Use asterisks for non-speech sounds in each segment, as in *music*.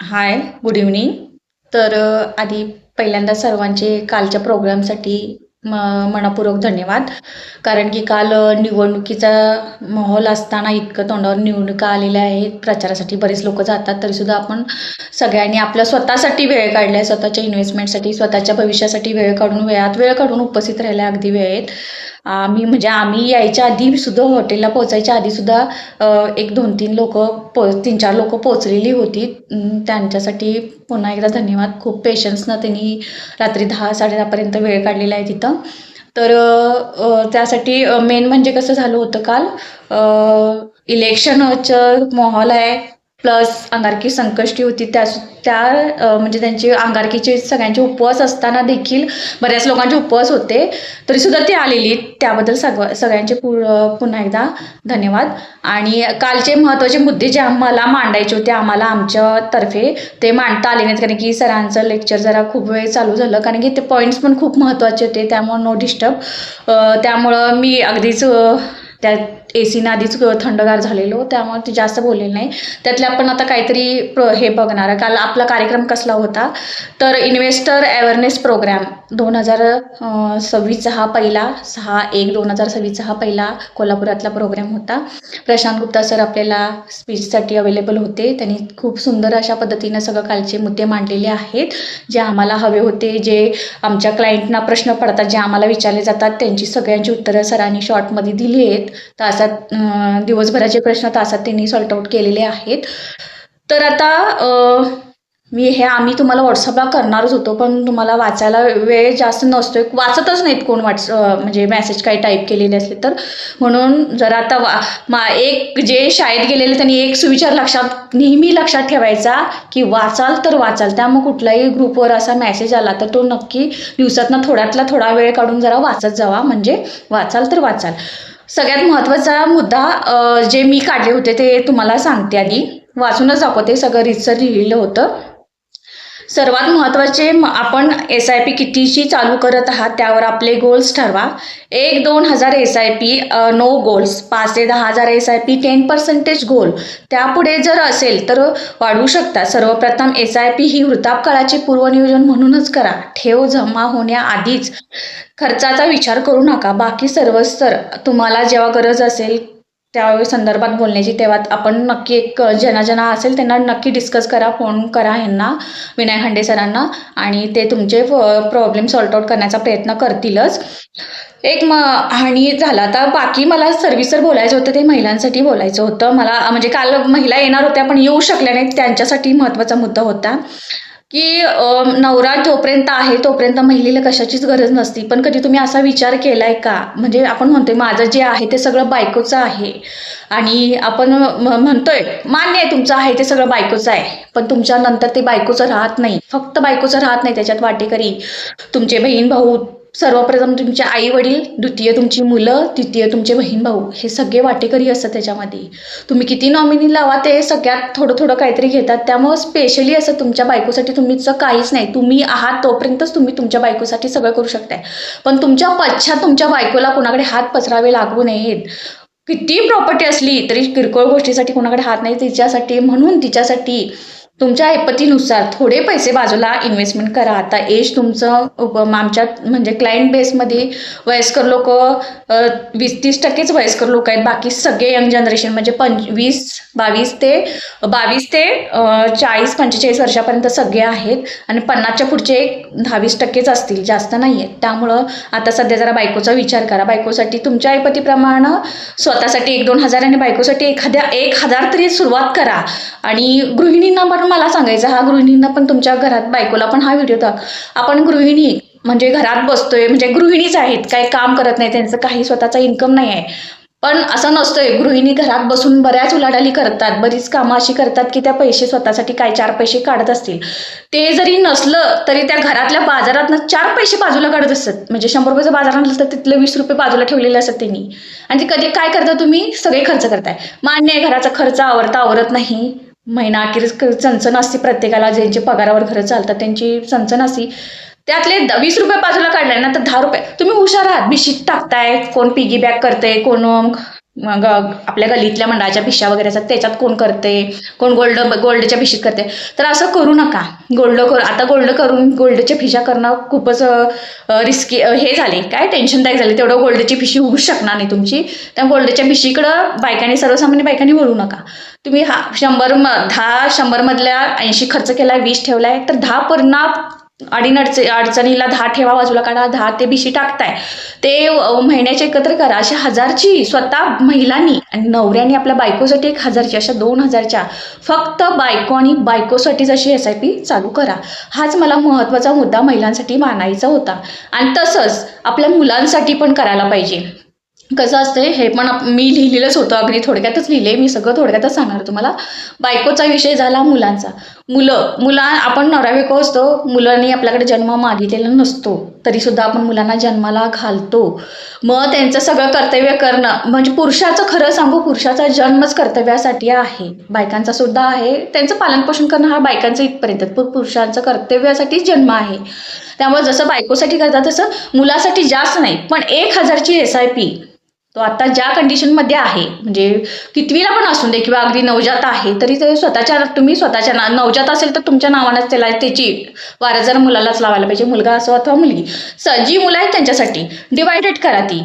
Hi good evening तर आधी पहिल्यांदा सर्वांचे कालच्या प्रोग्रामसाठी म मनापूर्वक धन्यवाद. कारण की काल निवडणुकीचा माहोल असताना इतकं तोंडावर निवडणुका आलेल्या आहेत. प्रचारासाठी बरेच लोक जातात. तरीसुद्धा आपण सगळ्यांनी आपल्या स्वतःसाठी वेळ काढला आहे स्वतःच्या इन्व्हेस्टमेंटसाठी स्वतःच्या भविष्यासाठी वेळ काढून वेळात वेळ काढून उपस्थित राहिला अगदी वेळेत आम्ही म्हणजे आम्ही यायच्या आधी सुद्धा हॉटेलला पोचायच्या आधीसुद्धा सुद्धा एक दोन तीन लोक पो तीन चार लोक पोचलेली होती. त्यांच्यासाठी पुन्हा एकदा धन्यवाद. खूप पेशन्सनं त्यांनी रात्री दहा साडेदहापर्यंत वेळ काढलेला आहे तिथं. तर त्यासाठी मेन म्हणजे कसं झालं होतं काल इलेक्शनचं माहोल आहे. प्लस अंगारकी संकष्टी होती त्या त्या म्हणजे त्यांचे अंगारकीचे सगळ्यांचे उपवास असताना देखील बऱ्याच लोकांचे उपवास होते. तरीसुद्धा ते आलेली. त्याबद्दल सग सगळ्यांचे पु पुन्हा एकदा धन्यवाद. आणि कालचे महत्त्वाचे मुद्दे जे आम्हाला मांडायचे होते आम्हाला आमच्यातर्फे ते मांडता आले नाहीत. कारण की सरांचं लेक्चर जरा खूप वेळ चालू झालं. कारण की ते पॉईंट्स पण खूप महत्त्वाचे होते. त्यामुळं नो डिस्टर्ब त्यामुळं मी अगदीच त्या ए सीनं आधीच थंडगार झालेलो त्यामुळे ते जास्त बोललेलं नाही. त्यातले आपण आता काहीतरी प्र हे बघणार आहे. काल आपला कार्यक्रम कसला होता? तर इन्व्हेस्टर अवेअरनेस प्रोग्राम दोन हजार सव्वीसचा हा पहिला सहा एक दोन हजार सव्वीसचा हा पहिला कोल्हापुरातला प्रोग्राम होता. प्रशांत गुप्ता सर आपल्याला स्पीचसाठी अवेलेबल होते. त्यांनी खूप सुंदर अशा पद्धतीनं सगळं कालचे मुद्दे मांडलेले आहेत जे आम्हाला हवे होते जे आमच्या क्लायंटना प्रश्न पडतात जे आम्हाला विचारले जातात त्यांची सगळ्यांची उत्तरं सरांनी शॉर्टमध्ये दिली आहेत. तासात दिवसभराचे प्रश्न तासात त्यांनी सॉल्ट आउट केलेले आहेत. तर आता मी हे आम्ही तुम्हाला व्हॉट्सअपला करणारच होतो पण तुम्हाला वाचायला वेळ जास्त नसतोय. वाचतच नाहीत कोण वाट म्हणजे मेसेज काही टाईप केलेले असले तर. म्हणून जरा आता वा मा एक जे शाळेत गेलेले त्यांनी एक सुविचार लक्षात नेहमी लक्षात ठेवायचा की वाचाल तर वाचाल. त्यामुळे कुठलाही ग्रुपवर असा मेसेज आला तर तो नक्की दिवसातनं थोड्यातला थोडा वेळ काढून जरा वाचत जावा. म्हणजे वाचाल तर वाचाल. सगळ्यात महत्त्वाचा मुद्दा जे मी काढले होते ते तुम्हाला सांगते आधी. वाचूनच दाखवते सगळं रितसर लिहिलेलं होतं. सर्वात महत्त्वाचे आपण एस आय पी कितीची चालू करत आहात त्यावर आपले गोल्स ठरवा. एक दोन हजार S I P no goals पाच ते दहा हजार S I P ten percentage goal त्यापुढे जर असेल तर वाढवू शकता. सर्वप्रथम एस आय पी ही वृद्धापकाळाचे पूर्वनियोजन म्हणूनच करा. ठेव जमा होण्याआधीच खर्चाचा विचार करू नका. बाकी सर्वच तुम्हाला जेव्हा गरज असेल त्यावेळी संदर्भात बोलण्याची तेव्हा आपण नक्की एक ज्यांना ज्यांना असेल त्यांना नक्की डिस्कस करा फोन करा ह्यांना विनय खांडे सरांना आणि ते तुमचे प्रॉब्लेम सॉल्ट आउट करण्याचा प्रयत्न करतीलच. एक म आणि झाला आता बाकी मला सर्व्हिसर बोलायचं होतं ते महिलांसाठी बोलायचं होतं. मला म्हणजे काल महिला येणार होत्या पण येऊ शकल्या नाहीत त्यांच्यासाठी महत्त्वाचा मुद्दा होता. की नवरा जोपर्यंत आहे तोपर्यंत महिलेला कशाचीच गरज नसती. पण कधी तुम्ही असा विचार केलाय का? म्हणजे आपण म्हणतोय माझं जे आहे ते सगळं बायकोचं आहे. आणि आपण म्हणतोय मान्य आहे तुमचं आहे ते सगळं बायकोचं आहे. पण तुमच्या नंतर ते बायकोचं राहत नाही. फक्त बायकोचं राहत नाही त्याच्यात वाटेकरी. तुमचे बहीण भाऊ सर्वप्रथम तुमचे आई वडील द्वितीय तुमची मुलं तृतीय तुमचे बहीण भाऊ हे सगळे वाटेकरी असतात त्याच्यामध्ये. तुम्ही किती नॉमिनी लावा ते सगळ्यात थोडं थोडं काहीतरी घेतात. त्यामुळं स्पेशली असं तुमच्या बायकोसाठी तुम्हीचं काहीच नाही. तुम्ही आहात तोपर्यंतच तुम्ही तुमच्या बायकोसाठी सगळं करू शकताय. पण तुमच्या पश्चात तुमच्या बायकोला कोणाकडे हात पसरावे लागू नयेत. किती प्रॉपर्टी असली तरी किरकोळ गोष्टीसाठी कोणाकडे हात नाही. तिच्यासाठी म्हणून तिच्यासाठी तुमच्या ऐपतीनुसार थोडे पैसे बाजूला इन्व्हेस्टमेंट करा. आता एज तुमचं आमच्या म्हणजे क्लायंट बेसमध्ये वयस्कर लोक वीस तीस टक्केच वयस्कर लोक आहेत. बाकी सगळे यंग जनरेशन म्हणजे पंचवीस बावीस ते बावीस ते चाळीस पंचेचाळीस वर्षापर्यंत सगळे आहेत. आणि पन्नासच्या पुढचे एक दहावीस टक्केच असतील. जास्त नाही आहेत त्यामुळं आता सध्या जरा बायकोचा विचार करा. बायकोसाठी तुमच्या ऐपतीप्रमाणे स्वतःसाठी एक दोन हजार आणि बायकोसाठी एखाद्या एक हजार तरी सुरुवात करा. आणि गृहिणींना म्हणून मला सांगायचं हा गृहिणींना पण तुमच्या घरात बायकोला पण हा व्हिडिओ दाख आपण गृहिणी म्हणजे घरात बसतोय म्हणजे गृहिणीच आहेत काही काम करत नाही त्यांचं काही स्वतःचा इन्कम नाही आहे. पण असं नसतंय गृहिणी घरात बसून बऱ्याच उलाढाली करतात बरीच कामं अशी करतात की त्या पैसे स्वतःसाठी काय चार पैसे काढत असतील. ते जरी नसलं तरी त्या घरातल्या बाजारातनं चार पैसे बाजूला काढत असतात. म्हणजे शंभर रुपयाचं बाजार आणलं तर तिथले वीस रुपये बाजूला ठेवलेले असतात त्यांनी. आणि ते कधी काय करता तुम्ही? सगळे खर्च करताय. मान्य आहे घराचा खर्च आवरता आवरत नाही. महिना अखेर क- चणचण असते प्रत्येकाला ज्यांचे पगारावर घरं चालतात त्यांची चणचण असते. त्यातले द- वीस रुपये बाजूला काढले ना तर दहा रुपये. तुम्ही हुशार आहात. बिशीत टाकताय. कोण पिगी बॅग करतंय कोण मग आपल्या गलीतल्या मंडळाच्या भिशा वगैरे असतात त्याच्यात कोण करते कोण गोल्ड गोल्डच्या भिशीत करते तर असं करू नका. गोल्ड करू आता गोल्ड करून गोल्डच्या भिशा करणं खूपच रिस्की हे झाले. काय टेन्शनदायक झाले. तेवढं गोल्डची भिशी होऊ शकणार नाही तुमची. त्या गोल्डच्या भिशीकडं बायकांनी सर्वसामान्य बायकांनी वळू नका. तुम्ही हा शंभर म दहा शंभरमधल्या ऐंशी खर्च केला आहे वीस ठेवला आहे तर दहा परिणाम अडीन अडचणी अडचणीला दहा ठेवा बाजूला काढा दहा ते बिशी टाकताय. ते महिन्याचे एकत्र करा. अशा हजारची स्वतः महिलांनी आणि नवऱ्याने आपल्या बायकोसाठी एक हजारची अशा दोन हजारच्या फक्त बायको आणि बायकोसाठीच अशी एस आय पी चालू करा. हाच मला महत्त्वाचा मुद्दा महिलांसाठी मानायचा होता. आणि तसंच आपल्या मुलांसाठी पण करायला पाहिजे. कसं असते हे पण मी लिहिलेलंच होतं अगदी थोडक्यातच लिहिले मी सगळं थोडक्यातच सांगणार तुम्हाला. बायकोचा विषय झाला मुलांचा. मुलं मुला आपण नवरावेको असतो? मुलांनी आपल्याकडे जन्म मागितलेला नसतो. तरीसुद्धा आपण मुलांना जन्माला घालतो. मग त्यांचं सगळं कर्तव्य करणं म्हणजे पुरुषाचं खरं सांगू पुरुषाचा जन्मच कर्तव्यासाठी आहे. बायकांचा सुद्धा आहे. त्यांचं पालनपोषण करणं हा बायकांचं इथपर्यंत. पण पुरुषांचं कर्तव्यासाठी जन्म आहे. त्यामुळे जसं बायकोसाठी करतात तसं मुलासाठी जास्त नाही. पण एक हजारची एस आय पी तो आता ज्या कंडिशनमध्ये आहे म्हणजे कितवीला पण असून दे किंवा अगदी नवजात आहे तरी ते स्वतःच्या तुम्ही स्वतःच्या ना नवजात असेल तर तुमच्या नावानंच त्याला त्याची वारस जर मुलालाच लावायला पाहिजे मुलगा असो अथवा मुलगी स जी मुलं आहेत त्यांच्यासाठी डिवायडेड करा ती.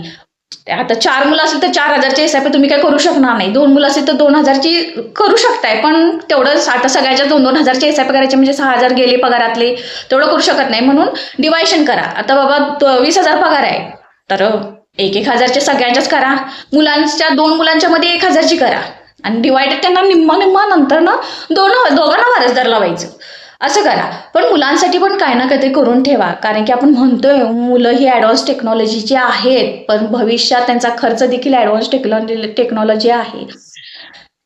आता चार मुलं असेल तर चार हजारच्या एस आय पी तुम्ही काय करू शकणार नाही. दोन मुलं असेल तर दोन हजारची करू शकताय पण तेवढं आता सगळ्याच्या दोन दोन हजारचे एस आय पी करायचे म्हणजे सहा हजार गेले पगारातले तेवढं करू शकत नाही. म्हणून डिवायशन करा. आता बाबा तो- वीस हजार पगार आहे. तर एक एक हजारच्या सगळ्यांच्याच करा. मुलांच्या दोन मुलांच्या मध्ये एक हजारची करा. आणि डिवायडेड त्यांना निम्मा निम्मा नंतर ना दोन दोघांना वारसदार लावायचं. असं करा. पण मुलांसाठी पण काय ना काहीतरी करून ठेवा. कारण की आपण म्हणतोय मुलं ही ॲडव्हान्स टेक्नॉलॉजीची आहेत पण भविष्यात त्यांचा खर्च देखील ॲडव्हान्स टेक्नॉ टेक्नॉलॉजी आहे.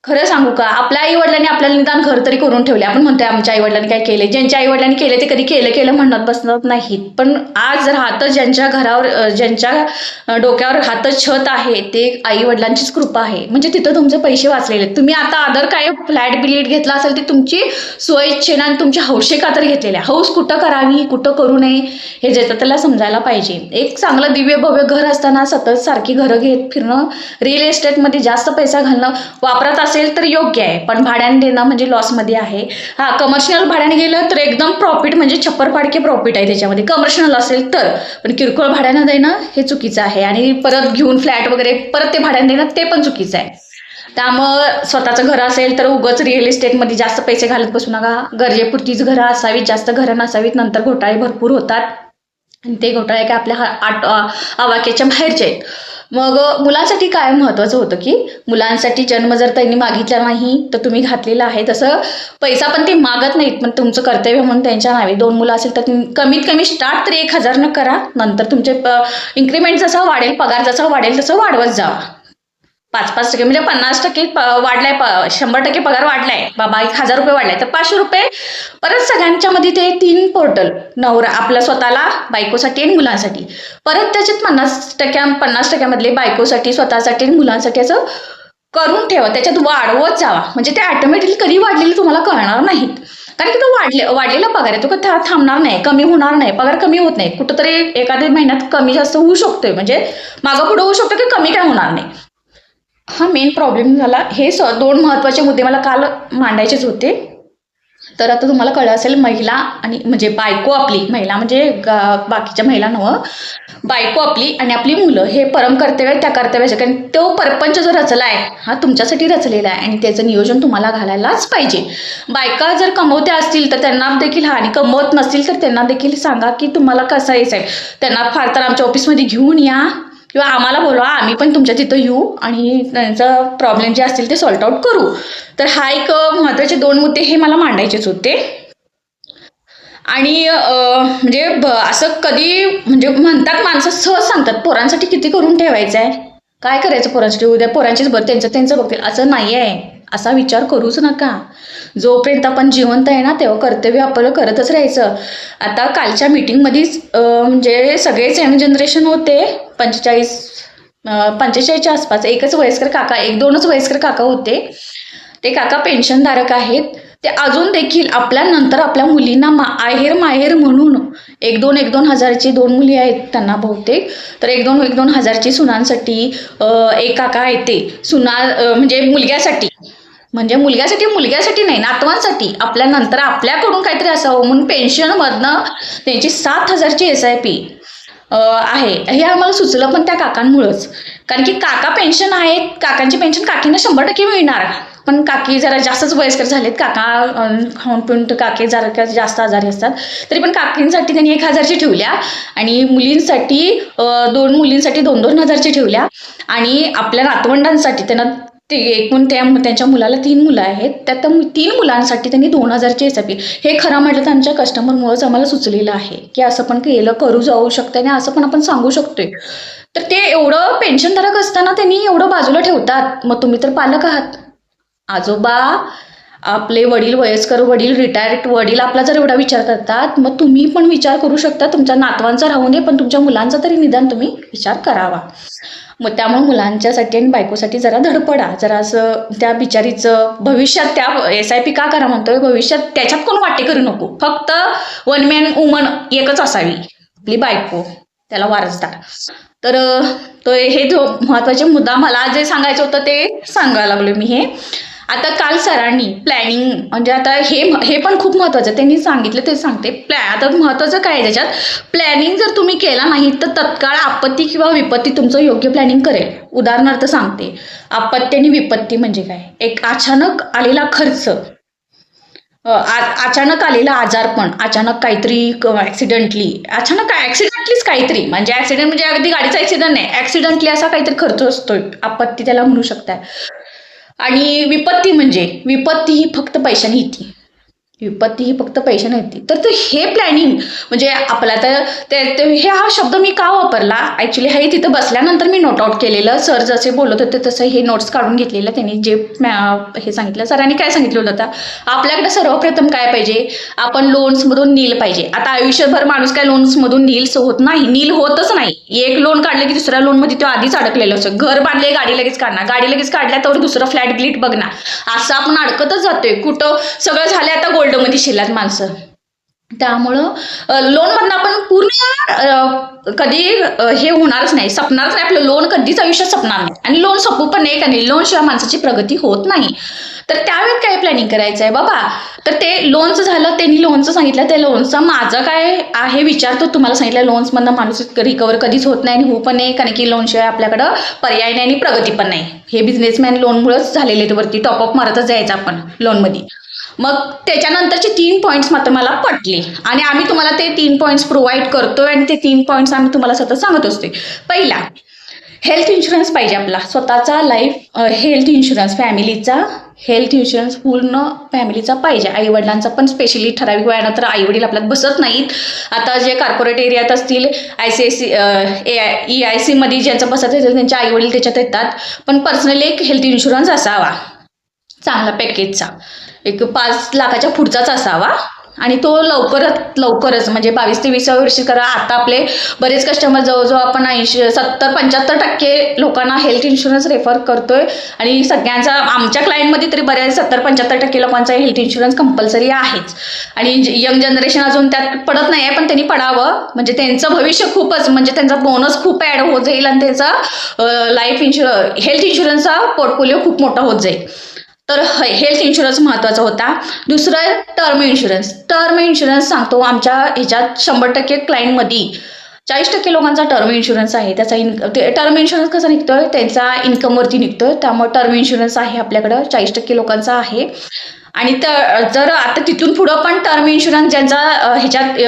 खरं सांगू का? आपल्या आई वडिलांनी आपल्याला निदान घर तरी करून ठेवले आपण म्हणतोय आमच्या आई वडिलांनी काय केले ज्यांच्या आई वडिलांनी केले ते कधी केलं केलं म्हणत बसत नाहीत. पण आज राहतं ज्यांच्या घरावर ज्यांच्या डोक्यावर राहतं छत आहे ते आई वडिलांचीच कृपा आहे. म्हणजे तिथं तुमचे पैसे वाचलेले तुम्ही आता अदर काय फ्लॅट बिलीट घेतला असेल ते तुमची स्वयच्छेनं आणि तुमची हौशे का तर घेतलेल्या. हौस कुठं करावी कुठं करू नये हे ज्याचं त्याला समजायला पाहिजे. एक चांगलं दिव्य भव्य घर असताना सतत सारखी घरं घेत फिरणं रिअल इस्टेटमध्ये जास्त पैसा घालणं वापरत असेल तर योग्य आहे. पण भाड्याने देणं म्हणजे लॉसमध्ये आहे. हा कमर्शियल भाड्याने गेलं तर एकदम प्रॉफिट म्हणजे छप्परफाडके प्रॉफिट आहे त्याच्यामध्ये. कमर्शियल असेल तर. पण किरकोळ भाड्यानं देणं हे चुकीचं आहे. आणि परत घेऊन फ्लॅट वगैरे परत ते भाड्याने देणं ते पण चुकीचं आहे. त्यामुळं स्वतःचं घर असेल तर उगच रिअल इस्टेटमध्ये जास्त पैसे घालत बसू नका. गरजेपुरतीच घरं असावीत. जास्त घरं नसावीत. नंतर घोटाळे भरपूर होतात. आणि ते घोटाळे काय आपल्या आट आवाक्याच्या बाहेरचे आहेत. मग मुलांसाठी काय महत्त्वाचं होतं की मुलांसाठी जन्म जर त्यांनी मागितला नाही तर तुम्ही घातलेला आहे. तसं पैसा पण ते मागत नाहीत पण तुमचं कर्तव्य म्हणून त्यांच्या नावे. दोन मुलं असेल तर तुम्ही कमीत कमी स्टार्ट तरी एक हजारनं करा. नंतर तुमचे इन्क्रीमेंट जसं वाढेल पगार जसा वाढेल तसं वाढवत जावा पाच पाच टक्के म्हणजे पन्नास टक्के वाढलाय शंभर टक्के पगार वाढलाय. बाबा एक हजार रुपये वाढलाय. तर पाचशे रुपये. परत सगळ्यांच्या मध्ये ते तीन पोर्टल नवरा आपल्या स्वतःला बायकोसाठी आणि मुलांसाठी. परत त्याच्यात पन्नास टक्क्या पन्नास टक्क्यामधले बायकोसाठी स्वतःसाठी आणि मुलांसाठी असं करून ठेवा. त्याच्यात वाढवत जावा. म्हणजे ते ऑटोमॅटिकली कधी वाढलेले तुम्हाला कळणार नाहीत. कारण की तो वाढले वाढलेला पगार आहे. तो कधी थांबणार नाही. कमी होणार नाही. पगार कमी होत नाही. कुठंतरी एखाद्या महिन्यात कमी जास्त होऊ शकतोय. म्हणजे मागं पुढं होऊ शकतो की कमी काय होणार नाही. हा मेन प्रॉब्लेम झाला. हे स दोन महत्त्वाचे मुद्दे मला काल मांडायचेच होते. तर आता तुम्हाला कळलं असेल महिला आणि म्हणजे बायको आपली. महिला म्हणजे बाकीच्या महिला नव्हं. बायको आपली आणि आपली मुलं. हे परम कर्तव्य त्या कर्तव्याचे. कारण तो परपंच जो रचला आहे हा तुमच्यासाठी रचलेला आहे. आणि त्याचं नियोजन तुम्हाला घालायलाच पाहिजे. बायका जर कमवत्या असतील तर त्यांना देखील हा. आणि कमवत नसतील तर त्यांना देखील सांगा की तुम्हाला कसं यायचं आहे त्यांना फार तर आमच्या ऑफिसमध्ये घेऊन या. किंवा आम्हाला बोलवा आम्ही पण तुमच्या तिथं येऊ आणि त्यांचा प्रॉब्लेम जे असतील ते सॉल्ट आउट करू. तर हा एक महत्त्वाचे दोन मुद्दे हे मला मांडायचेच होते. आणि म्हणजे ब- असं कधी म्हणजे म्हणतात माणसं सहज सांगतात पोरांसाठी किती करून ठेवायचं आहे काय करायचं पोरांसाठी? उद्या पोरांचीच बघ त्यांचं त्यांचं बघतील. असं नाही आहे असा विचार करूच नका. जोपर्यंत आपण जिवंत आहे ना तेव्हा कर्तव्य आपलं करतच राहायचं. आता कालच्या मीटिंगमध्येच म्हणजे सगळेच यंग जनरेशन होते. पंचेचाळीस पंचेचाळीसच्या आसपास एकच वयस्कर काका एक दोनच वयस्कर काका होते. ते काका पेन्शनधारक आहेत. ते अजून देखील आपल्या नंतर आपल्या मुलींना मा आहेर माहेर म्हणून एक दोन एक दोन हजारची दोन मुली आहेत त्यांना बहुतेक. तर एक दोन एक दोन हजारची सुनांसाठी एक काका आहे ते. सुना म्हणजे मुलग्यासाठी. म्हणजे मुलग्यासाठी मुलग्यासाठी नाही नातवांसाठी. आपल्या नंतर आपल्याकडून काहीतरी असावं म्हणून पेन्शनमधनं त्यांची सात हजारची एस आय पी आहे. हे आम्हाला सुचलं पण त्या काकांमुळंच. कारण की काका पेन्शन आहेत काकांची पेन्शन काकींना शंभर टक्के मिळणार. पण काकी जरा जास्तच वयस्कर झालेत. काका खाऊन पिऊन काके काकी जरा जास्त आजारी असतात. तरी पण काकींसाठी त्यांनी एक हजारची ठेवल्या आणि मुलींसाठी दोन मुलींसाठी दोन दोन हजारची ठेवल्या. आणि आपल्या नातवंडांसाठी त्यांना ते एकूण त्या त्यांच्या मुलाला तीन मुलं आहेत. त्यात त्या तीन मुलांसाठी त्यांनी दोन हजारची एस हे खरं म्हटलं तर आमच्या कस्टमरमुळंच आम्हाला सुचलेलं आहे की असं पण केलं करू जाऊ शकतं आणि असं पण आपण सांगू शकतोय. तर ते एवढं पेन्शनधारक असताना त्यांनी एवढं बाजूला ठेवतात. मग तुम्ही तर पालक आहात. आजोबा आपले वडील वयस्कर वडील रिटायर्ड वडील आपला जर एवढा विचार करतात मग तुम्ही पण विचार करू शकता. तुमच्या नातवांचा राहू नये पण तुमच्या मुलांचा तरी निदान तुम्ही विचार करावा. मग त्यामुळे मुलांच्यासाठी आणि बायकोसाठी जरा धडपडा. जरा असं त्या बिचारीचं भविष्यात त्या एस आय पी का करा म्हणतोय? भविष्यात त्याच्यात कोण वाटे करू नको. फक्त वन मॅन वुमन एकच असावी. आपली बायको. त्याला वारसदार. तर तो हे जो महत्त्वाचे मुद्दा मला जे सांगायचं होतं ते सांगायला लागलो मी हे. आता काल सरांनी प्लॅनिंग म्हणजे आता हे हे पण खूप महत्त्वाचं त्यांनी सांगितलं ते सांगते. प्लॅ आता महत्त्वाचं काय आहे त्याच्यात? प्लॅनिंग जर तुम्ही केला नाही तर तत्काळ आपत्ती किंवा विपत्ती तुमचं योग्य प्लॅनिंग करेल. उदाहरणार्थ सांगते. आपत्ती आणि विपत्ती म्हणजे काय? एक अचानक आलेला खर्च. अचानक आलेला आजारपण. अचानक काहीतरी ॲक्सिडेंटली अचानक ॲक्सिडेंटलीच काहीतरी. म्हणजे ॲक्सिडेंट म्हणजे अगदी गाडीचा ॲक्सिडेंट नाही. ॲक्सिडेंटली असा काहीतरी खर्च असतोय. आपत्ती त्याला म्हणू शकताय. आणि विपत्ती म्हणजे? विपत्ती ही फक्त पैशाने येते. विपत्ती ही फक्त पैशाने येते तर ते हे प्लॅनिंग म्हणजे आपला तर ते हे हा शब्द मी का वापरला? ॲक्च्युली हे तिथं बसल्यानंतर मी नोट आउट केलेलं. सर जसे बोलत होते तसं हे नोट्स काढून घेतलेलं त्यांनी जे हे सांगितलं. सरांनी काय सांगितलं होतं? आपल्याकडे सर्वप्रथम काय पाहिजे? आपण लोन्समधून नील पाहिजे. आता आयुष्यभर माणूस काय लोन्समधून नील्स होत नाही. नील होतच नाही. एक लोन काढलं की दुसऱ्या लोनमध्ये तो आधीच अडकलेलं असं घर बांधले गाडी लगेच काढणार. गाडी लगेच काढल्या तर दुसरं फ्लॅट ग्लिट बघणार. असं आपण अडकतच जातोय. कुठं सगळं झालं आता वर्ल्डमध्ये शिरल्यात माणसं. त्यामुळं लोनमधनं आपण पूर्ण कधी हे होणारच नाही सपणारच नाही. आपलं लोन कधीच आयुष्यात सपणार नाही. आणि लोन सपू पण नाही का नाही लोनशिवाय माणसाची प्रगती होत नाही. तर त्यावेळेत काय प्लॅनिंग करायचं आहे? बाबा तर ते लोनचं झालं त्यांनी लोनचं सांगितलं. त्या लोनचं माझं काय आहे विचार? तो तुम्हाला सांगितलं लोन्समधनं माणूस रिकवर कधीच होत नाही आणि हो पण नाही कारण की लोनशिवाय आपल्याकडं पर्याय नाही आणि प्रगती पण नाही. हे बिझनेसमॅन लोनमुळेच झालेले आहेत वरती. टॉपअप मारतच जायचं आपण लोनमध्ये मग त्याच्यानंतरचे तीन पॉईंट्स मात्र मला पटले. आणि आम्ही तुम्हाला ते तीन पॉईंट्स प्रोव्हाइड करतोय आणि ते तीन पॉईंट्स आम्ही तुम्हाला सतत सांगत असतोय पहिला हेल्थ इन्शुरन्स पाहिजे आपला. स्वतःचा लाईफ हेल्थ इन्शुरन्स फॅमिलीचा हेल्थ इन्शुरन्स पूर्ण फॅमिलीचा पाहिजे. आईवडिलांचा पण स्पेशली ठराविक वयानंतर आईवडील आपल्यात बसत नाहीत. आता जे कॉर्पोरेट एरियात असतील I C I C A I E I सीमध्ये ज्यांचं बसत असेल त्यांचे आईवडील त्याच्यात येतात. पण पर्सनली एक हेल्थ इन्शुरन्स असावा. चांगला पॅकेजचा एक पाच लाखाच्या पुढचाच असावा. आणि तो लवकरच लवकरच म्हणजे बावीस ते वीसाव्या वर्षी करा. आता आपले बरेच कस्टमर जवळजवळ आपण ऐंशी सत्तर पंच्याहत्तर टक्के लोकांना हेल्थ इन्शुरन्स रेफर करतोय. आणि सगळ्यांचा आमच्या क्लायंटमध्ये तरी बऱ्याच सत्तर पंच्याहत्तर टक्के लोकांचा हेल्थ इन्शुरन्स कंपल्सरी आहेच. आणि यंग जनरेशन अजून त्यात पडत नाही आहे पण त्यांनी पडावं. म्हणजे त्यांचं भविष्य खूपच म्हणजे त्यांचा बोनस खूप ॲड होत जाईल आणि त्यांचा लाईफ इन्शुर हेल्थ इन्शुरन्सचा पोर्टफोलिओ खूप मोठा होत जाईल. तर हेल्थ इन्शुरन्स महत्त्वाचा होता. दुसरं टर्म इन्शुरन्स टर्म इन्शुरन्स सांगतो आमच्या ह्याच्यात शंभर टक्के क्लायंटमध्ये चाळीस टक्के लोकांचा टर्म इन्शुरन्स आहे. त्याचा इन ते टर्म इन्शुरन्स कसा निघतोय? त्यांचा इन्कमवरती निघतोय. त्यामुळे टर्म इन्शुरन्स आहे आपल्याकडं. चाळीस टक्के लोकांचा आहे. आणि तर जर आता तिथून पुढं पण टर्म इन्शुरन्स ज्यांचा ह्याच्यात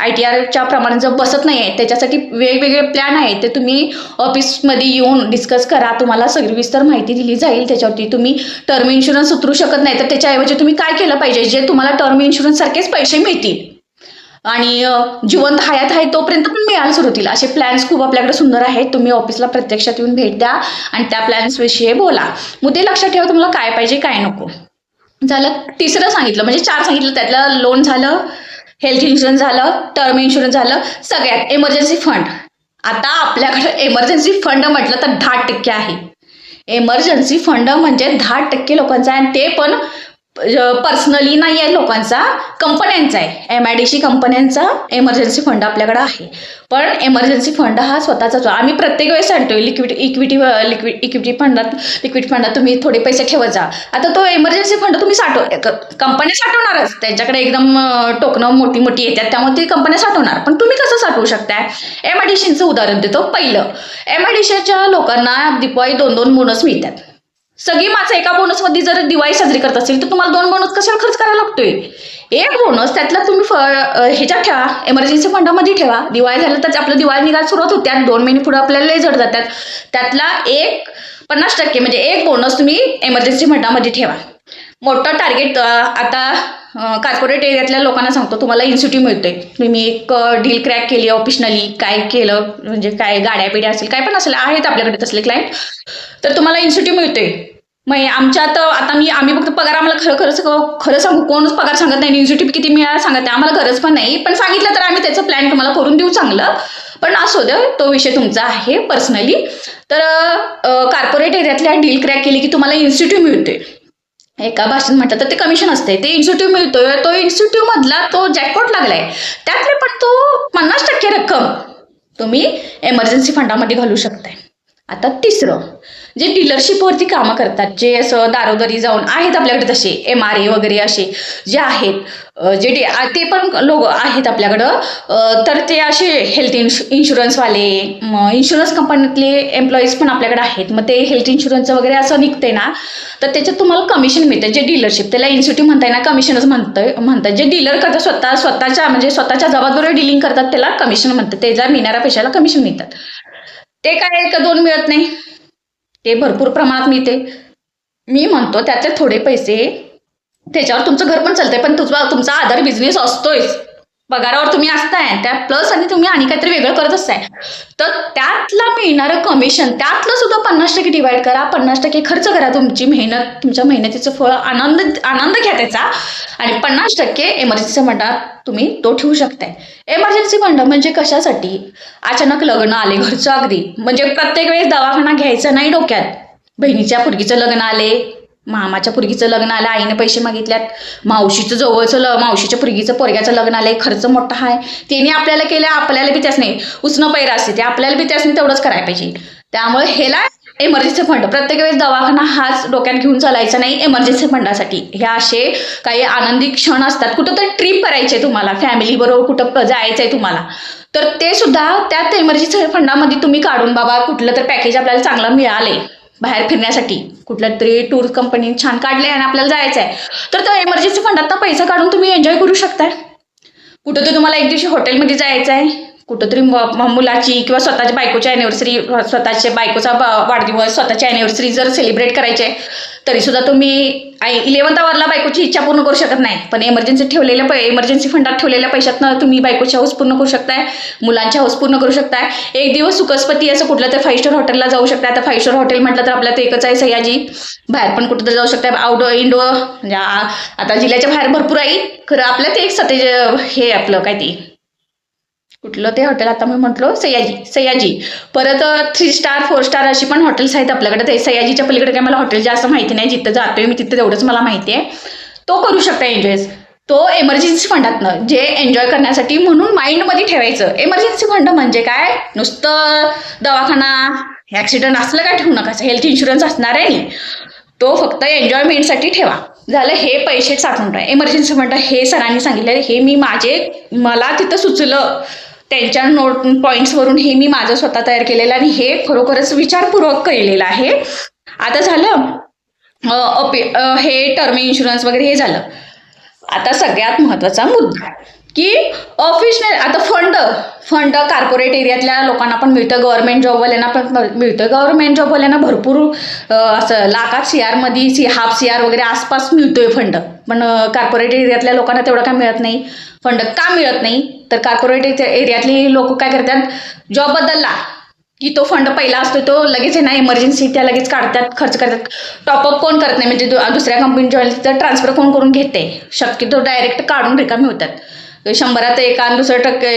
आय टी आरच्या प्रमाणात जर बसत नाही आहे त्याच्यासाठी वेगवेगळे प्लॅन आहेत ते तुम्ही ऑफिसमध्ये येऊन डिस्कस करा. तुम्हाला सविस्तर माहिती दिली जाईल त्याच्यावरती तुम्ही टर्म इन्शुरन्स उतरू शकत नाही. तर त्याच्याऐवजी तुम्ही काय केलं पाहिजे? जे तुम्हाला टर्म इन्शुरन्स सारखेच पैसे मिळतील. आणि जिवंत हयात आहे तोपर्यंत पण मिळायला सुरू होतील असे प्लॅन्स खूप आपल्याकडे सुंदर आहेत. तुम्ही ऑफिसला प्रत्यक्षात येऊन भेट द्या आणि त्या प्लॅन्सविषयी बोला. मुद्दे लक्षात ठेवा तुम्हाला काय पाहिजे काय नको. झालं. तिसरं सांगितलं म्हणजे चार सांगितलं. त्यातलं लोन झालं हेल्थ इन्शुरन्स झालं टर्म इन्शुरन्स झालं सगळ्यात एमर्जन्सी फंड आता आपल्याकडे एमर्जन्सी फंड म्हटलं तर दहा टक्के आहे. एमर्जन्सी फंड म्हणजे दहा टक्के लोकांचा आणि ते पण पर्सनली नाही आहे लोकांचा कंपन्यांचा आहे. एम आय डी सी कंपन्यांचा एमर्जन्सी फंड आपल्याकडे आहे. पण एमर्जन्सी फंड हा स्वतःचाच आहे. आम्ही प्रत्येक वेळेस सांगतो लिक्विड इक्विटी लिक्विड इक्विटी फंडात लिक्विड फंडात तुम्ही थोडे पैसे ठेवत जा. आता तो एमर्जन्सी फंड तुम्ही साठव कंपन्या साठवणारच. त्यांच्याकडे एकदम टोकणं मोठी मोठी येतात त्यामुळे ती कंपन्या साठवणार. पण तुम्ही कसं साठवू शकताय? एम आय डी सीचं उदाहरण देतो पहिलं. एम आय डी सीच्या लोकांना दिपवाई दोन दोन बोनस मिळतात. सगळी माणसं एका बोनसमध्ये जर दिवाळी साजरी करत असेल तर तुम्हाला दोन बोनस कशाला खर्च करायला लागतोय? एक बोनस त्यातला तुम्ही फ ह्याच्यात ठेवा एमर्जन्सी फंडामध्ये ठेवा. दिवाळी झालं तर आपलं दिवाळी निघायला सुरुवात होत्या दोन महिने पुढे आपल्याला लय जड जातात. त्यातला एक पन्नास टक्के म्हणजे एक बोनस तुम्ही एमर्जन्सी फंडामध्ये ठेवा. मोठं टार्गेट आता कॉर्पोरेट एरियातल्या लोकांना सांगतो तुम्हाला इन्स्टिट्यूट मिळते तुम्ही एक डील क्रॅक केली ऑफिशनली काय केलं म्हणजे काय गाड्या बिड्या असेल काय पण असेल आहेत आपल्याकडे तसले क्लायंट तर तुम्हाला इन्स्टिट्यूट मिळते मग आमच्यात आता मी आम्ही फक्त पगार आम्हाला खरं खरंच खरं सांगू कोणच पगार सांगत नाही इन्स्टिट्यूट किती मिळाला सांगत नाही आम्हाला गरज पण नाही. पण सांगितलं तर आम्ही त्याचं प्लॅन तुम्हाला करून देऊ चांगलं. पण असो द्या तो विषय तुमचा आहे पर्सनली तर कॉर्पोरेट एरियातल्या डील क्रॅक केली की तुम्हाला इन्स्टिट्यूट मिळते एका भाषेत म्हटलं तर ते कमिशन असते. ते इन्स्टिट्यूट मिळतोय तो इन्स्टिट्यूट मधला तो जॅकपॉट लागलाय. त्यातले पण तो पन्नास टक्के रक्कम तुम्ही एमर्जन्सी फंडामध्ये घालू शकताय. आता तिसरं जे डीलरशिपवरती कामं करतात जे असं दारोदारी जाऊन आहेत आपल्याकडे तसे एम आर ए वगैरे असे जे आहेत जे डे ते पण लोक आहेत आपल्याकडं. तर ते असे हेल्थ इन्शु इन्शुरन्सवाले इन्शुरन्स कंपनीतले एम्प्लॉईज पण आपल्याकडे आहेत. मग ते हेल्थ इन्शुरन्सचं वगैरे असं निघतंय ना तर त्याच्यात तुम्हाला कमिशन मिळतं जे डीलरशिप त्याला इन्स्टिट्यूट म्हणताय ना कमिशनच म्हणतंय म्हणतात. जे डीलर करतात स्वतः स्वतःच्या म्हणजे स्वतःच्या जबाबदारीवर डीलिंग करतात त्याला कमिशन म्हणतात. त्याच्या मिळणाऱ्या पैशाला कमिशन मिळतात. ते काय एक दोन मिळत नाही. ते भरपूर प्रमाणात मिळते. मी म्हणतो त्याचे थोडे पैसे त्याच्यावर तुमचं घर पण चालतंय पण तुझा तुमचा आधार बिझनेस असतोयच. पगारावर तुम्ही असताय त्या प्लस आणि तुम्ही आणि काहीतरी वेगळं करत असताय. तर त्यातला मिळणारं कमिशन त्यातलं सुद्धा पन्नास टक्के डिवाइड करा पन्नास टक्के खर्च करा तुमची मेहनत तुमच्या मेहनतीचं फळ आनंद आनंद घ्या त्याचा. आणि पन्नास टक्के एमर्जन्सी फंडात तुम्ही तो ठेवू शकताय. एमर्जन्सी फंड म्हणजे कशासाठी? अचानक लग्न आले घरचं अगदी. म्हणजे प्रत्येक वेळेस दवाखाना घ्यायचा नाही डोक्यात. बहिणीच्या पुरगीचं लग्न आले मामाच्या पुरगीचं लग्न आलं आईने पैसे मागितल्यात. मावशीचं जवळचं ल मावशीच्या पुरगीचं पोरग्याचं लग्न आलं खर्च मोठा आहे त्याने आपल्याला केलं आपल्याला बी त्याच नाही उसनं पैरा असते ते आपल्याला बी त्याच नाही तेवढंच करायला पाहिजे. त्यामुळे ह्याला एमर्जन्सी फंड प्रत्येक वेळेस दवाखाना हाच डोक्यात घेऊन चालायचा नाही एमर्जन्सी फंडासाठी हे असे काही आनंदी क्षण असतात. कुठं तर ट्रिप करायची आहे तुम्हाला. फॅमिली बरोबर कुठं जायचं आहे तुम्हाला. तर ते सुद्धा त्यात एमर्जन्सी फंडामध्ये तुम्ही काढून बाबा कुठलं तर पॅकेज आपल्याला चांगलं मिळाले बाहेर फिरण्यासाठी. कुठल्या तरी टूर कंपनी छान काढले आणि आपल्याला जायचं आहे तर तो एमर्जन्सी फंडात पैसा काढून तुम्ही एन्जॉय करू शकताय. कुठं तर तुम्हाला एक दिवशी हॉटेलमध्ये जायचं आहे कुठंतरी मुलाची किंवा स्वतःच्या बायकोच्या अॅनिव्हर्सरी स्वतःच्या बायकोचा वाढदिवस स्वतःची अॅनिव्हर्सरी जर सेलिब्रेट करायची आहे तरी सुद्धा तुम्ही इलेवन्थ आवरला बायकोची इच्छा पूर्ण करू शकत नाही. पण एमर्जन्सी ठेवलेल्या पै इमर्जन्सी फंडात ठेवलेल्या पैशातनं तुम्ही बायकोची हाऊस पूर्ण करू शकताय मुलांची हाऊस पूर्ण करू शकताय. एक दिवस सुखस्पती असं कुठलं तर फाईव्ह स्टार हॉटेलला जाऊ शकताय. आता फाईव्ह स्टार हॉटेल म्हटलं तर आपल्याला ते एकच आहे सयाजी. बाहेर पण कुठं तर जाऊ शकताय. आउटडोर इंडोअर म्हणजे आता जिल्ह्याच्या बाहेर भरपूर आहे. खरं आपलं ते एक सतेज हे आपलं काय ते कुठलं ते हॉटेल आता मी म्हटलो सयाजी सयाजी. परत थ्री स्टार फोर स्टार अशी पण हॉटेल्स आहेत आपल्याकडे. ते सयाजीच्या पलीकडे काय मला हॉटेल जास्त माहिती नाही. जिथं जातोय मी तिथं तेवढंच मला माहिती आहे. तो करू शकता एन्जॉयस तो एमर्जन्सी फंडातनं जे एन्जॉय करण्यासाठी म्हणून माइंडमध्ये ठेवायचं. एमर्जन्सी फंड म्हणजे काय? नुसतं दवाखाना ॲक्सिडंट असलं काय ठेवू नका. हेल्थ इन्शुरन्स असणार आहे नाही तो फक्त एन्जॉयमेंटसाठी ठेवा. झालं हे पैसे साठवून राहा एमर्जन्सी फंड हे सरांनी सांगितलं हे मी माझे मला तिथं सुचलं. त्यांच्या नोट पॉईंट्सवरून हे मी माझं स्वतः तयार केलेलं आणि हे खरोखरच विचारपूर्वक केलेलं आहे. आता झालं अपे हे टर्म इन्शुरन्स वगैरे हे झालं. आता सगळ्यात महत्त्वाचा मुद्दा की ऑफिशियल आता फंड फंड कार्पोरेट एरियातल्या लोकांना पण मिळतं. गव्हर्नमेंट जॉबवाल्यांना पण मिळतं. गव्हर्नमेंट जॉबवाल्यांना भरपूर असं लाखात सी आरमध्ये सी हाफ सी आर वगैरे आसपास मिळतोय फंड पण कार्पोरेट एरियातल्या लोकांना तेवढं काय मिळत नाही. फंड का मिळत नाही? तर कार्पोरेट एरियातली लोक काय करतात? जॉब बदलला की तो फंड पहिला असतो तो लगेच आहे ना इमर्जन्सी त्या लगेच काढतात खर्च करतात. टॉपअप कोण करत नाही? म्हणजे दु- दुसऱ्या कंपनी जॉईन तर ट्रान्सफर कोण करून घेते? शक्यतो डायरेक्ट काढून रिकामी होतात. शंभरात एक दुसरं टक्के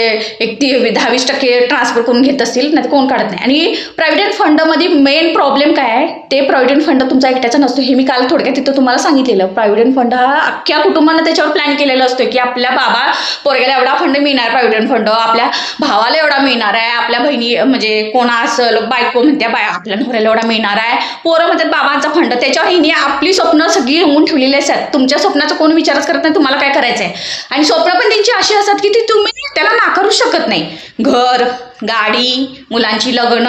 एक ती दहावीस टक्के ट्रान्सफर करून घेत असतील नाही कोण काढत नाही. आणि प्रॉव्हिडंट फंडमध्ये मेन प्रॉब्लेम काय आहे? ते प्रॉव्हिडंट फंड तुमचा एकट्याचा नसतो. हे मी काल थोडक्यात तिथं तुम्हाला सांगितलेलं. प्रॉव्हिडंट फंड हा अख्ख्या कुटुंबानं त्याच्यावर प्लॅन केलेला असतो की आपल्या बाबा पोरग्याला एवढा फंड मिळणार प्रॉव्हिडंट फंड. आपल्या भावाला एवढा मिळणार आहे. आपल्या बहिणी म्हणजे कोण असेल बायको म्हणत्या बाय आपल्या नवऱ्याला एवढा मिळणार आहे. पोरं म्हणतात बाबांचा फंड. त्याच्यावर हिने आपली स्वप्न सगळी रंगून ठेवलेली असतात. तुमच्या स्वप्नाचा कोण विचारच करत नाही तुम्हाला काय करायचं आहे आणि स्वप्न पण त्यांची अशी असतात की ती तुम्ही त्याला नाकारू शकत नाही. घर गाडी मुलांची लग्न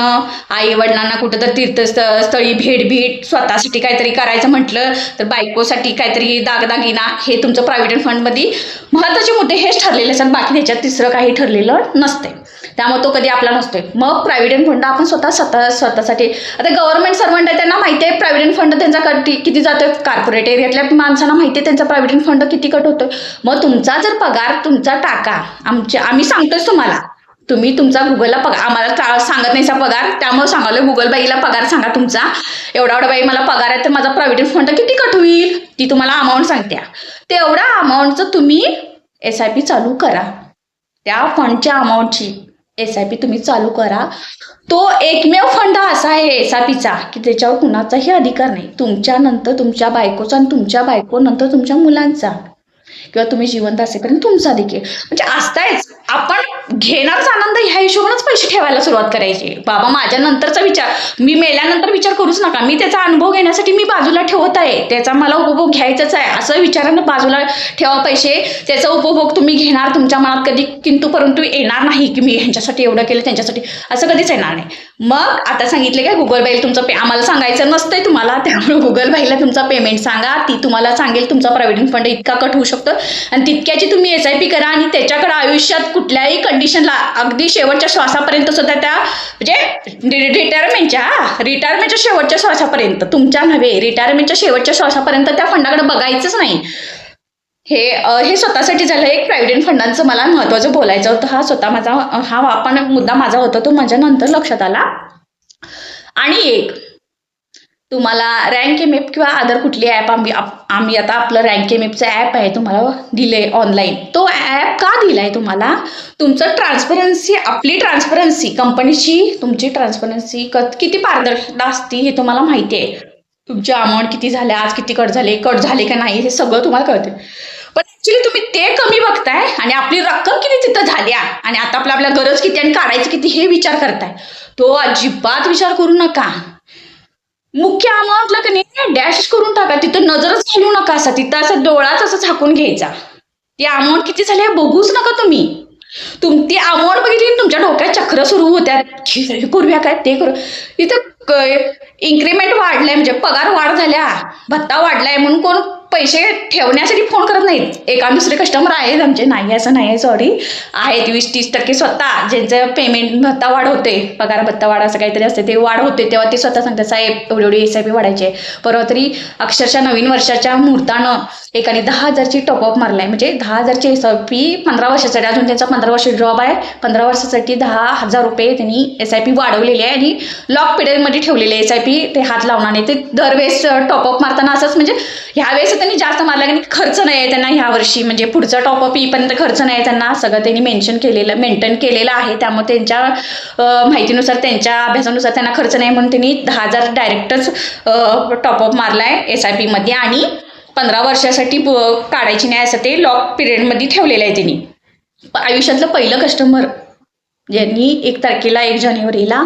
आई वडिलांना कुठं तर तीर्थस्थळी भेट भेट स्वतःसाठी काहीतरी करायचं म्हटलं तर बायकोसाठी काहीतरी दागदागिना हे तुमचं प्रायव्हेट फंडमध्ये महत्त्वाचे मुद्दे हेच ठरलेले असतात. बाकी त्याच्यात तिसरं काही ठरलेलं नसते. त्यामुळे तो कधी आपला नसतोय. मग प्रायव्हेट फंड आपण स्वतः स्वतः स्वतःसाठी आता गव्हर्नमेंट सर्वंट आहे त्यांना माहिती आहे प्रायव्हेट फंड त्यांचा कट किती जातोय? कॉर्पोरेट एरियातल्या माणसांना माहिती आहे त्यांचा प्रायव्हेट फंड किती कट होतोय? मग तुमचा जर पगार तुमचा टाका आमच्या आम्ही सांगतोच तुम्हाला. तुम्ही तुमचा गुगलला पगार आम्हाला टा- सांगत नाहीसा पगार त्यामुळे सांगालो गुगल बाईला पगार सांगा तुमचा. एवढा एवढा बाई मला पगार आहे तर माझा प्रायव्हेट फंड किती कट होईल ती तुम्हाला अमाऊंट सांगत्या. तेवढ्या अमाऊंटचं तुम्ही एस आय पी चालू करा. त्या फंडच्या अमाऊंटची एस आय पी तुम्ही चालू करा. तो एकमेव फंड असा आहे एस आय पीचा की त्याच्यावर कुणाचाही अधिकार नाही. तुमच्यानंतर तुमच्या बायकोचा आणि तुमच्या बायकोनंतर तुमच्या मुलांचा. किंवा तुम्ही जिवंत असेपर्यंत तुमचा देखील. म्हणजे असतायच. आपण घेणारच आनंद ह्या हिशोबानेच पैसे ठेवायला सुरुवात करायची. बाबा माझ्या नंतरचा विचार मी मेल्यानंतर विचार करूच नका. मी त्याचा अनुभव घेण्यासाठी मी बाजूला ठेवत आहे. त्याचा मला उपभोग घ्यायचाच आहे. असं विचारानं बाजूला ठेवा पैसे. त्याचा उपभोग तुम्ही घेणार. तुमच्या मनात कधी किंतु परंतु येणार नाही की मी ह्यांच्यासाठी एवढं केलं त्यांच्यासाठी. असं कधीच येणार नाही. मग आता सांगितले काय गुगल बाईल तुमचं पे आम्हाला सांगायचं नसतंय तुम्हाला त्यामुळे गुगल बाईला तुमचा पेमेंट सांगा. ती तुम्हाला सांगेल तुमचा प्रॉव्हिडंट फंड इतका कट होऊ शकतो. आणि तितक्याची तुम्ही एस आय पी करा आणि त्याच्याकडे आयुष्यात कुठल्याही कंडिशनला अगदी शेवटच्या श्वासापर्यंत सुद्धा त्या म्हणजे रिटायरमेंटच्या रिटायरमेंटच्या शेवटच्या श्वासापर्यंत तुमच्या नव्हे रिटायरमेंटच्या शेवटच्या श्वासापर्यंत त्या फंडाकडे बघायचंच नाही. हे हे स्वतःसाठी झालं एक प्रायव्हेट फंडांचं मला महत्वाचं बोलायचं होतं. हा स्वतः माझा हा आपण मुद्दा माझा होता तो माझ्या नंतर लक्षात आला. आणि एक तुम्हाला रँक एम एप किंवा अदर कुठली ॲप आम्ही आम्ही आता आपलं रँक एम एपचं ॲप आहे तुम्हाला दिले ऑनलाईन तो ॲप का दिलाय तुम्हाला? तुमचं ट्रान्सपरन्सी आपली ट्रान्सपरन्सी कंपनीची तुमची ट्रान्सपरन्सी क किती पारदर्शकता असती हे तुम्हाला माहिती आहे. तुमचे अमाऊंट किती झाले आज किती कट झाले कट झाले का नाही हे सगळं तुम्हाला कळते ऍक्च्युली तुम्ही ते कमी बघताय आणि आपली रक्कम किती तिथं झाल्या आणि आता आपल्या आपल्या गरज किती आणि काढायचं किती हे विचार करताय. तो अजिबात विचार करू नका. मुख्य अमाऊंटला का नाही डॅश करून टाका. तिथं नजरच घालू नका असा. तिथं असं डोळाच असं झाकून घ्यायचा. ती अमाऊंट किती झाली आहे बघूच नका तुम्ही. तुम ती अमाऊंट बघितली तुमच्या डोक्यात चक्र सुरू होत्यात. हे करूया काय? ते करू. इथं इन्क्रीमेंट वाढलाय. म्हणजे पगार वाढ झाल्या. भत्ता वाढलाय म्हणून कोण पैसे ठेवण्यासाठी फोन करत नाहीत. एका दुसरे कस्टमर आहेत आमचे. नाही असं नाही आहे सॉरी आहेत वीस तीस टक्के स्वतः. ज्यांचं पेमेंट भत्ता वाढ होते पगार भत्ता वाढ असं काहीतरी असते ते वाढ होते तेव्हा ते स्वतः सांगतात साहेब एवढी एवढी एस आय पी वाढायचे परवा तरी अक्षरशः नवीन वर्षाच्या मुहूर्तानं एकाने दहा हजारची टॉपअप मारलाय. म्हणजे दहा हजारची एस आय पी पंधरा वर्षासाठी अजून त्यांचा पंधरा वर्ष जॉब आहे. पंधरा वर्षासाठी दहा हजार रुपये त्यांनी एस आय पी वाढवलेली आहे आणि लॉक पिरियडमध्ये ठेवलेले एस आय पी ते हात लावणार नाही ते दरवेळेस टॉपअप मारताना असंच म्हणजे ह्या वेळेस त्यांनी जास्त मारला की खर्च नाही आहे त्यांना ह्या वर्षी. म्हणजे पुढचा टॉपअप येईपर्यंत खर्च नाही आहे त्यांना. सगळं त्यांनी मेन्शन केलेलं मेंटेन केलेलं आहे. त्यामुळे त्यांच्या माहितीनुसार त्यांच्या अभ्यासानुसार त्यांना खर्च नाही म्हणून त्यांनी दहा हजार डायरेक्टच टॉपअप मारला आहे एस आय पीमध्ये आणि पंधरा वर्षासाठी ब- काढायची नाही असं ते लॉक पिरियडमध्ये ठेवलेलं आहे त्यांनी. आयुष्यातलं पहिलं कस्टमर ज्यांनी एक तारखेला एक जानेवारीला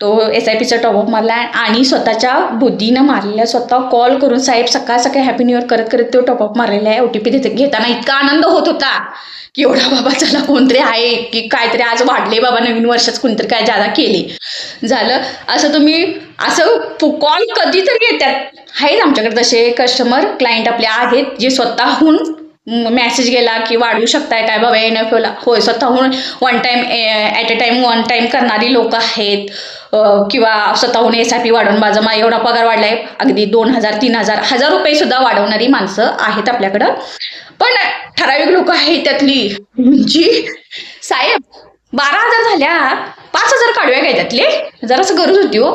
तो एस आय पीचा टॉपअप मारला आणि स्वतःच्या बुद्धीनं मारलेला स्वतः कॉल करून साहेब सकाळ सकाळी हॅपी न्यू इयर करत करत तो टॉपअप मारलेला आहे. ओ टी पी घेताना इतका आनंद होत होता की एवढा *laughs* बाबा चला कोणतरी आहे की काहीतरी आज वाढले बाबा नवीन वर्षात कोणतरी काय जादा केली. झालं. असं तुम्ही असं कॉल कधीतरी येतात. आहेत आमच्याकडे तसे कस्टमर क्लायंट आपले आहेत जे स्वतःहून मेसेज गेला की वाढवू शकताय काय? बाबा एन एफ ओला होय स्वतःहून one time at a time one time करणारी लोक आहेत. किंवा स्वतःहून एस आय पी वाढवून माझा मा एवढा पगार वाढलाय. अगदी दोन हजार तीन हजार हजार रुपये सुद्धा वाढवणारी माणसं आहेत आपल्याकडं. पण ठराविक लोक आहेत त्यातली. जी साहेब बारा हजार झाल्या. पाच हजार काढूया काय त्यातले? जरासं गरज होती हो.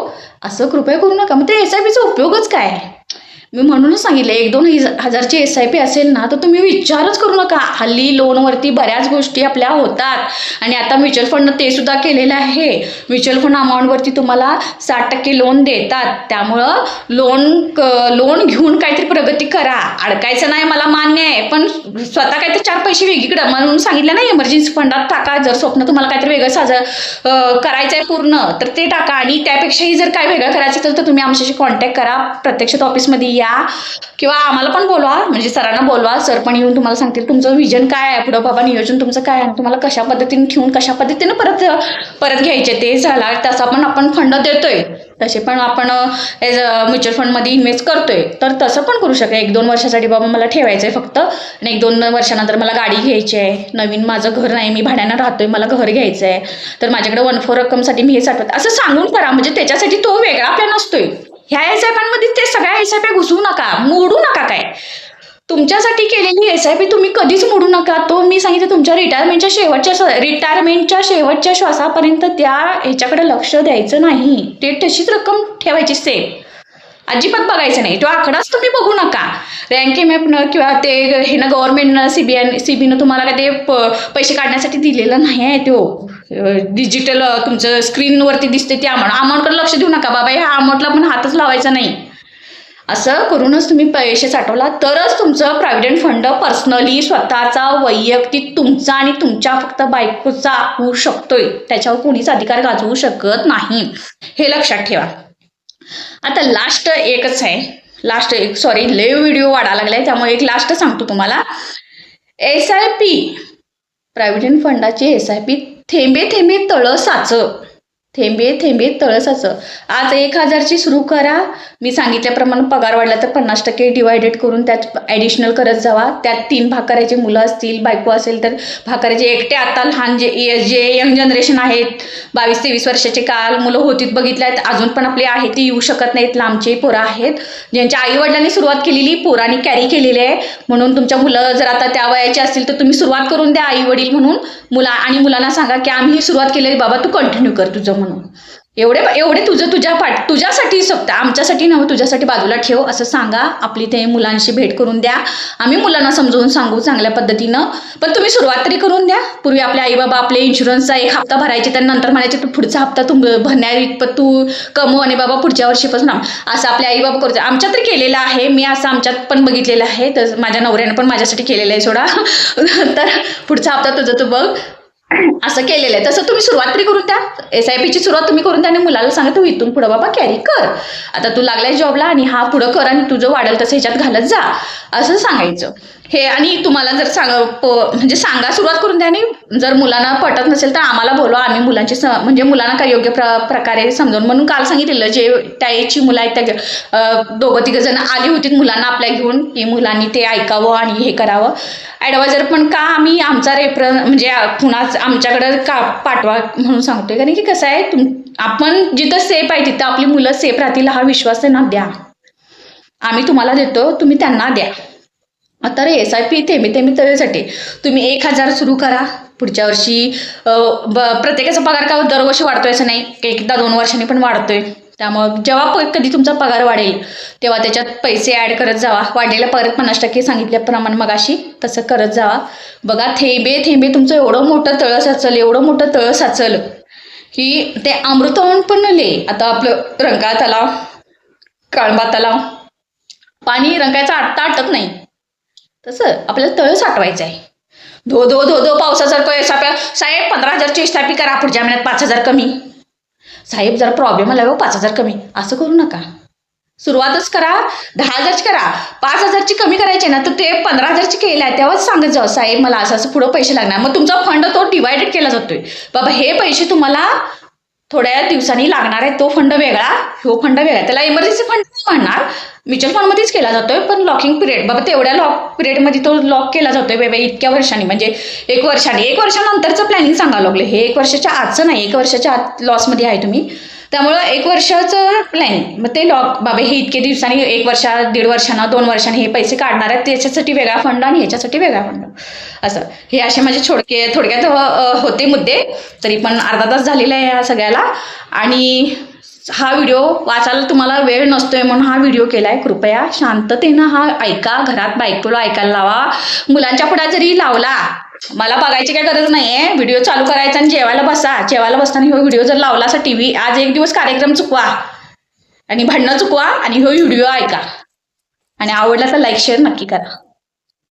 असं कृपया करू नका. मग ते एस आय पीचा उपयोगच काय? आहे मी म्हणूनच सांगितलं एक दोन हजारची एस आय पी असेल ना तर तुम्ही विचारच करू नका. हल्ली लोनवरती बऱ्याच गोष्टी आपल्या होतात. आणि आता म्युच्युअल फंड ते सुद्धा केलेलं आहे. म्युच्युअल फंड अमाऊंटवरती तुम्हाला साठ टक्के लोन देतात. त्यामुळं लोन क लोन घेऊन काहीतरी प्रगती करा. अडकायचं नाही मला मान्य आहे. पण स्वतः काहीतरी चार पैसे वेगळीकडं. म्हणून सांगितलं नाही इमर्जन्सी फंडात टाका. जर स्वप्न तुम्हाला काहीतरी वेगळं साजर करायचं आहे पूर्ण तर ते टाका. आणि त्यापेक्षाही जर काय वेगळं करायचं असेल तर तुम्ही आमच्याशी कॉन्टॅक्ट करा. प्रत्यक्षात ऑफिसमध्ये या. किंवा आम्हाला पण बोलवा. म्हणजे सरांना बोलवा. सर पण येऊन तुम्हाला सांगतील तुमचं विजन काय आहे? पुढं बाबा नियोजन तुमचं काय आहे? तुम्हाला कशा पद्धतीने ठेवून कशा पद्धतीने परत परत घ्यायचे? ते झाला तसा पण आपण फंड देतोय. तसे पण आपण एज म्युच्युअल फंडमध्ये इन्व्हेस्ट करतोय. तर तसं पण करू शकता. एक दोन वर्षासाठी बाबा मला ठेवायचं आहे फक्त. आणि एक दोन वर्षानंतर मला गाडी घ्यायची आहे. नवीन माझं घर नाही मी भाड्यानं राहतोय मला घर घ्यायचं आहे तर माझ्याकडे वन फोर रक्कमसाठी मी हे साठवत असं सांगून करा. म्हणजे त्याच्यासाठी तो वेगळा प्लॅन असतोय. ह्या एस आय ते सगळ्या एस आय पी घुसवू नका. मोडू नका काय. तुमच्यासाठी केलेली एस आय पी तुम्ही कधीच मोडू नका. तो मी सांगितलं तुमच्या रिटायरमेंटच्या शेवटच्या रिटायरमेंटच्या शेवटच्या श्वासापर्यंत त्या ह्याच्याकडे लक्ष द्यायचं नाही. ते तशीच रक्कम ठेवायची सेफ अजिबात बघायचं नाही. तो आकडाच तुम्ही बघू नका. रँक एम किंवा ते हे ना गव्हर्नमेंटनं सी बी आय सी बीनं तुम्हाला काय ते प पैसे काढण्यासाठी दिलेलं नाही आहे तो. डिजिटल तुमचं स्क्रीनवरती दिसते ते अमाऊंट अमाऊंटकडे लक्ष देऊ नका बाबा ह्या अमाऊंटला पण हातच लावायचा नाही. असं करूनच तुम्ही पैसे साठवला तरच तुमचं प्रॉव्हिडंट फंड पर्सनली स्वतःचा वैयक्तिक तुमचा आणि तुमच्या फक्त बायकोचा होऊ शकतोय. त्याच्यावर कोणीच अधिकार गाजवू शकत नाही. हे लक्षात ठेवा. आता लास्ट एकच आहे. लास्ट एक सॉरी लय व्हिडिओ वाढायला लागलाय त्यामुळे एक लास्ट सांगतो तुम्हाला. एस आय पी प्रॉव्हिडंट फंडाची एस आय पी थेंबे थेंबे तळ साच थेंबे थेंबे तळसाचं. आज एक हजारची सुरू करा. मी सांगितल्याप्रमाणे पगार वाढला तर पन्नास टक्के डिवायडेड करून त्यात ॲडिशनल करत जावा. त्यात तीन भाग मुलं असतील बायको असेल तर भाग एकटे आता लहान जे जे यंग जनरेशन आहेत बावीस तेवीस वर्षाचे काल मुलं होतीत बघितले आहेत अजून पण आपले आहे ते येऊ शकत नाहीत. लांबचे पोरं आहेत. ज्यांच्या आईवडिलांनी सुरुवात केलेली पोरांनी कॅरी केलेली आहे. म्हणून तुमच्या मुलं जर आता त्या वयाचे असतील तर तुम्ही सुरुवात करून द्या आईवडील म्हणून. मुला आणि मुलांना सांगा की आम्ही ही सुरुवात केली बाबा तू कंटिन्यू कर तुझं म्हणून. एवढे एवढे तुझं तुझ्या पाठ तुझ्यासाठी फक्त आमच्यासाठी नव्हे तुझ्यासाठी बाजूला ठेव असं सांगा. आपली ते मुलांशी भेट करून द्या. आम्ही मुलांना समजवून सांगू चांगल्या पद्धतीनं. पण तुम्ही सुरुवात तरी करून द्या. पूर्वी आपले आई बाबा आपले इन्शुरन्सचा एक हप्ता भरायचे त्यानंतर म्हणायचे तू पुढचा हप्ता तू भरण्या इतपत तू कमव आणि बाबा पुढच्या वर्षीपासून असं आपले आई बाबा करू आमच्यात तरी केलेलं आहे. मी असं आमच्यात पण बघितलेलं आहे. तर माझ्या नवऱ्यानं पण माझ्यासाठी केलेलं आहे सोडा. *laughs* तर पुढचा हप्ता तुझं तू बघ. असं केलेलं आहे. तसं तुम्ही सुरुवात तरी करून द्या. एस आय पीची सुरुवात तुम्ही करून द्या आणि मुलाला सांगा तू इथून पुढं बाबा कॅरी कर. आता तू लागलाय जॉबला आणि हा पुढं कर आणि तुझं वाढेल तसं ह्याच्यात घालत जा असं सांगायचं. हे आणि तुम्हाला जर सांग प म्हणजे सांगा सुरुवात करून द्या आणि जर मुलांना पटत नसेल तर आम्हाला बोलवा. आम्ही मुलांची स म्हणजे मुलांना काय योग्य प्र प्रकारे समजावून. म्हणून काल सांगितलेलं जे त्याची मुलं आहेत त्या दोघं तिघं जण आली होती मुलांना आपल्या घेऊन. की मुलांनी ते ऐकावं आणि हे करावं. ॲडवायझर पण का आम्ही आमचा रेफर म्हणजे कुणाच आमच्याकडं का पाठवा म्हणून सांगतोय. कारण की कसं आहे तुम आपण जिथं सेफ आहे तिथं आपली मुलं सेफ राहतील हा विश्वास त्यांना द्या. आम्ही तुम्हाला देतो तुम्ही त्यांना द्या. आता रे एस आय पी थेंबे थेंबे तळेसाठी तुम्ही एक हजार सुरू करा. पुढच्या वर्षी ब प्रत्येकाचा पगार का हो, दरवर्षी वाढतोय असं नाही. एकदा दोन वर्षांनी पण वाढतोय. त्यामुळं जेव्हा प कधी तुमचा पगार वाढेल तेव्हा त्याच्यात पैसे ॲड करत जावा. वाढलेला पगार पन्नास टक्के सांगितल्याप्रमाणे मगाशी तसं करत जावा. बघा थेंबे थेंबे तुमचं एवढं मोठं तळं साचल एवढं मोठं तळं साचल की ते अमृतवन पण ले आता आपलं रंगा तलाव काळंबा तलाव पाणी रंगायचं आटता आटत नाही. तसं आपल्याला तळ साठवायचं आहे धो धो धो धो पावसासारखं साप साहेब पंधरा हजारची एस्टापी करा पुढच्या महिन्यात पाच हजार कमी. साहेब जरा प्रॉब्लेम आला हो पाच हजार कमी. असं करू नका. सुरुवातच करा. दहा हजारची करा. पाच हजारची कमी करायची ना तर ते पंधरा हजारची केलं आहे तेव्हाच सांगत जाऊ साहेब मला असं असं पुढं पैसे लागणार. मग तुमचा फंड तो डिवायडेड केला जातोय. बाबा हे पैसे तुम्हाला थोड्या दिवसांनी लागणार आहे तो फंड वेगळा हो फंड वेगळा. त्याला इमर्जन्सी फंड नाही म्हणणार. म्युच्युअल फंडमध्येच केला जातोय पण लॉकिंग पिरियड बाबा तेवढ्या लॉक पिरियडमध्ये तो लॉक केला जातोय बाबा इतक्या वर्षांनी. म्हणजे एक वर्षाने. एक वर्षानंतरचं प्लॅनिंग सांगावं लागलं हे एक वर्षाच्या आजचं नाही एक वर्षाच्या आत लॉसमध्ये आहे तुम्ही. त्यामुळं एक वर्षाचं प्लॅन मग ते लॉक बाबा हे इतके दिवसांनी एक वर्षा दीड वर्षांना दोन वर्षांनी हे पैसे काढणार आहेत त्याच्यासाठी वेगळा फंड आणि ह्याच्यासाठी वेगळा फंड असं. हे असे माझे छोडके थोडक्यात होते मुद्दे. तरी पण अर्धा तास झालेला आहे या सगळ्याला. आणि हा व्हिडिओ वाचायला तुम्हाला वेळ नसतोय म्हणून हा व्हिडिओ केलाय. कृपया शांततेनं हा ऐका. घरात बायकोला ऐकायला लावा. मुलांच्या पुढे जरी लावला मला बघायची काय गरज नाहीये. व्हिडिओ चालू करायचा आणि जेवायला बसा. जेवायला बसताना ह्यो व्हिडिओ जर लावला असा टीव्ही आज एक दिवस कार्यक्रम चुकवा. आणि भांडणं चुकवा आणि ह्यो व्हिडिओ ऐका. आणि आवडला तर लाईक शेअर नक्की करा.